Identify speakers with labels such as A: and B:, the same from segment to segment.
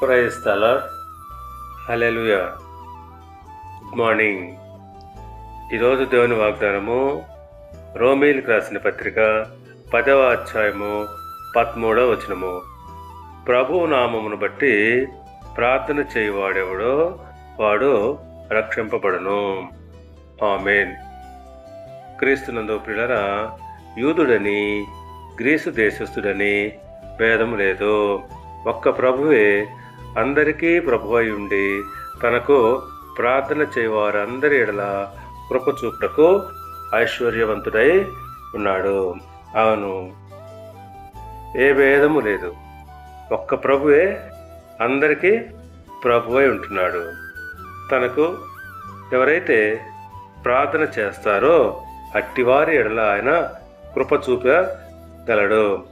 A: Praise the lord hallelujah good morning. ఈరోజు దేవుని వాగ్దానము రోమీలకు రాసిన పత్రిక పదవ అధ్యాయము పదమూడవ వచనము. ప్రభు నామమును బట్టి ప్రార్థన చేయువాడెవడో వాడు రక్షింపబడను. ఆమెన్. క్రీస్తునందు పిల్లరా యూదుడని గ్రీసు దేశస్థుడని భేదం లేదు. ఒక్క ప్రభువే అందరికీ ప్రభు అయి ఉండి తనకు ప్రార్థన చేయవారందరి ఎడల కృపచూపుటకు ఐశ్వర్యవంతుడై ఉన్నాడు. అవును ఏ భేదము లేదు. ఒక్క ప్రభువే అందరికీ ప్రభువై ఉంటున్నాడు. తనకు ఎవరైతే ప్రార్థన చేస్తారో అట్టివారి ఎడల ఆయన కృప చూపగలడు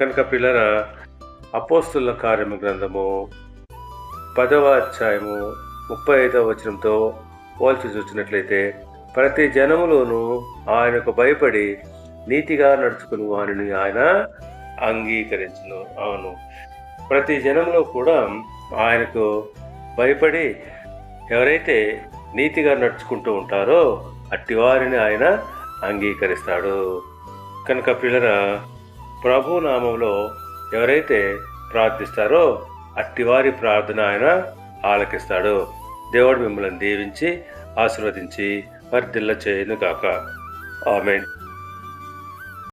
A: కనుక పిల్లల అపోస్తుల కార్యము గ్రంథము పదవ అధ్యాయము ముప్పై ఐదవ వచనంతో పోల్చి చూసినట్లయితే ప్రతి జనములోనూ ఆయనకు భయపడి నీతిగా నడుచుకుని వారిని ఆయన అంగీకరించను. అవును. ప్రతి జనంలో కూడా ఆయనకు భయపడి ఎవరైతే నీతిగా నడుచుకుంటూ ఉంటారో అట్టి వారిని ఆయన అంగీకరిస్తాడు. కనుక పిల్లల ప్రభు నామంలో ఎవరైతే ప్రార్థిస్తారో అట్టివారి ప్రార్థన ఆయన ఆలకిస్తాడు. దేవుడు మిమ్మల్ని దీవించి ఆశీర్వదించి వర్ధిల్ల చేయను కాక ఆమెన్.